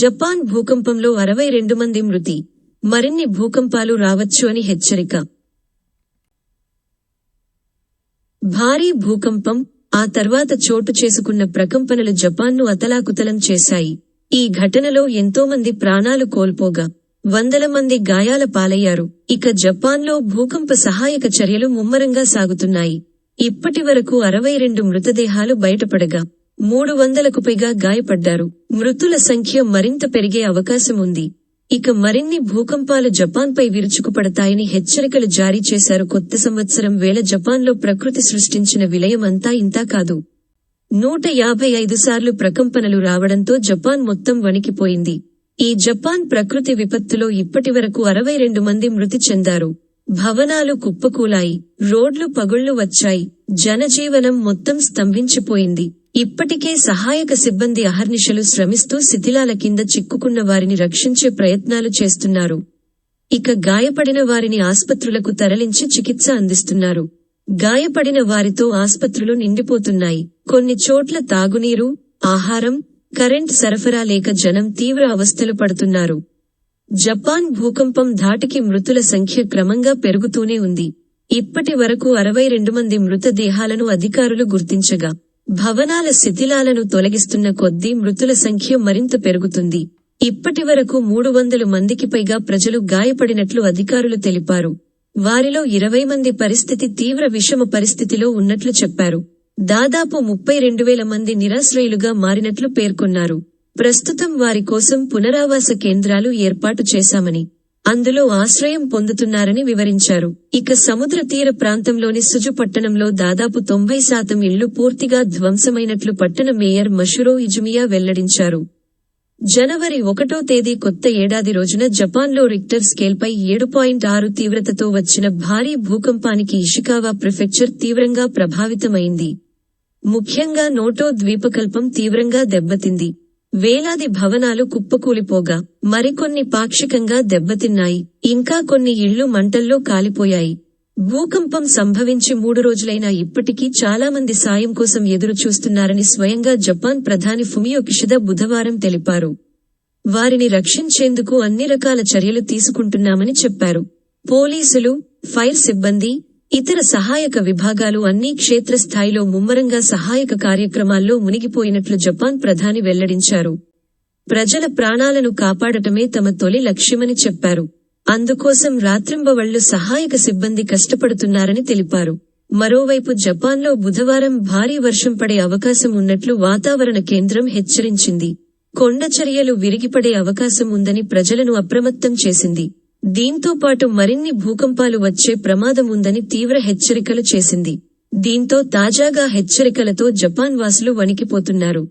Japan భూకంపంలో అరవై రెండు మంది మృతి. మరిన్ని భూకంపాలు రావచ్చు అని హెచ్చరిక. భారీ భూకంపం ఆ తర్వాత చోటు చేసుకున్న ప్రకంపనలు జపాన్ను అతలాకుతలం చేశాయి. ఈ ఘటనలో ఎంతోమంది ప్రాణాలు కోల్పోగా వందల మంది గాయాల పాలయ్యారు. ఇక జపాన్లో భూకంప సహాయక చర్యలు ముమ్మరంగా సాగుతున్నాయి. ఇప్పటి వరకు అరవై రెండు మృతదేహాలు బయటపడగా మూడు వందలకు పైగా గాయపడ్డారు. మృతుల సంఖ్య మరింత పెరిగే అవకాశం ఉంది. ఇక మరిన్ని భూకంపాలు జపాన్పై విరుచుకుపడతాయని హెచ్చరికలు జారీ చేశారు. కొత్త సంవత్సరం వేళ జపాన్లో ప్రకృతి సృష్టించిన విలయం అంతా ఇంతా కాదు. నూట యాభై ఐదు సార్లు ప్రకంపనలు రావడంతో జపాన్ మొత్తం వణికిపోయింది. ఈ జపాన్ ప్రకృతి విపత్తులో ఇప్పటి వరకు అరవై రెండు మంది మృతి చెందారు. భవనాలు కుప్పకూలాయి రోడ్లు పగుళ్ళు వచ్చాయి జనజీవనం మొత్తం స్తంభించిపోయింది. ఇప్పటికే సహాయక సిబ్బంది అహర్నిశలు శ్రమిస్తూ శిథిలాల కింద చిక్కుకున్న వారిని రక్షించే ప్రయత్నాలు చేస్తున్నారు. ఇక గాయపడిన వారిని ఆస్పత్రులకు తరలించి చికిత్స అందిస్తున్నారు. గాయపడిన వారితో ఆస్పత్రులు నిండిపోతున్నాయి. కొన్ని చోట్ల తాగునీరు ఆహారం కరెంట్ సరఫరా లేక జనం తీవ్ర అవస్థలు పడుతున్నారు. జపాన్ భూకంపం ధాటికి మృతుల సంఖ్య క్రమంగా పెరుగుతూనే ఉంది. ఇప్పటి వరకు అరవై రెండు మంది మృతదేహాలను అధికారులు గుర్తించగా భవనాల శిథిలాలను తొలగిస్తున్న కొద్దీ మృతుల సంఖ్య మరింత పెరుగుతుంది. ఇప్పటి వరకు మూడు వందల మందికి పైగా ప్రజలు గాయపడినట్లు అధికారులు తెలిపారు. వారిలో ఇరవై మంది పరిస్థితి తీవ్ర విషమ పరిస్థితిలో ఉన్నట్లు చెప్పారు. దాదాపు ముప్పై రెండు వేల మంది నిరాశ్రయులుగా మారినట్లు పేర్కొన్నారు. ప్రస్తుతం వారి కోసం పునరావాస కేంద్రాలు ఏర్పాటు చేశామని అందులో ఆశ్రయం పొందుతున్నారని వివరించారు. ఇక సముద్ర తీర ప్రాంతంలోని సుజు పట్టణంలో దాదాపు తొంభై శాతం ఇళ్ళు పూర్తిగా ధ్వంసమైనట్లు పట్టణ మేయర్ మషురో ఇజుమియా వెల్లడించారు. జనవరి ఒకటో తేదీ కొత్త ఏడాది రోజున జపాన్లో రిక్టర్ స్కేల్పై ఏడు పాయింట్ ఆరు తీవ్రతతో వచ్చిన భారీ భూకంపానికి ఇషికావా ప్రిఫెక్చర్ తీవ్రంగా ప్రభావితమైంది. ముఖ్యంగా నోటో ద్వీపకల్పం తీవ్రంగా దెబ్బతింది. వేలాది భవనాలు కుప్పకూలిపోగా మరికొన్ని పాక్షికంగా దెబ్బతిన్నాయి. ఇంకా కొన్ని ఇళ్ళు మంటల్లో కాలిపోయాయి. భూకంపం సంభవించి మూడు రోజులైనా ఇప్పటికీ చాలా మంది సాయం కోసం ఎదురు చూస్తున్నారని స్వయంగా జపాన్ ప్రధాని ఫుమియో కిషిదా బుధవారం తెలిపారు. వారిని రక్షించేందుకు అన్ని రకాల చర్యలు తీసుకుంటున్నామని చెప్పారు. పోలీసులు ఫైర్ సిబ్బంది ఇతర సహాయక విభాగాలు అన్ని క్షేత్రస్థాయిలో ముమ్మరంగా సహాయక కార్యక్రమాల్లో మునిగిపోయినట్లు జపాన్ ప్రధాని వెల్లడించారు. ప్రజల ప్రాణాలను కాపాడటమే తమ తొలి లక్ష్యమని చెప్పారు. అందుకోసం రాత్రింబవళ్ళు సహాయక సిబ్బంది కష్టపడుతున్నారని తెలిపారు. మరోవైపు జపాన్లో బుధవారం భారీ వర్షం పడే అవకాశం ఉన్నట్లు వాతావరణ కేంద్రం హెచ్చరించింది. కొండచర్యలు విరిగిపడే అవకాశం ఉందని ప్రజలను అప్రమత్తం చేసింది. దీంతో పాటు మరిన్ని భూకంపాలు వచ్చే ప్రమాదం ఉందని తీవ్ర హెచ్చరికలు చేసింది. దీంతో తాజాగా హెచ్చరికలతో జపాన్ వాసులు వణికిపోతున్నారు.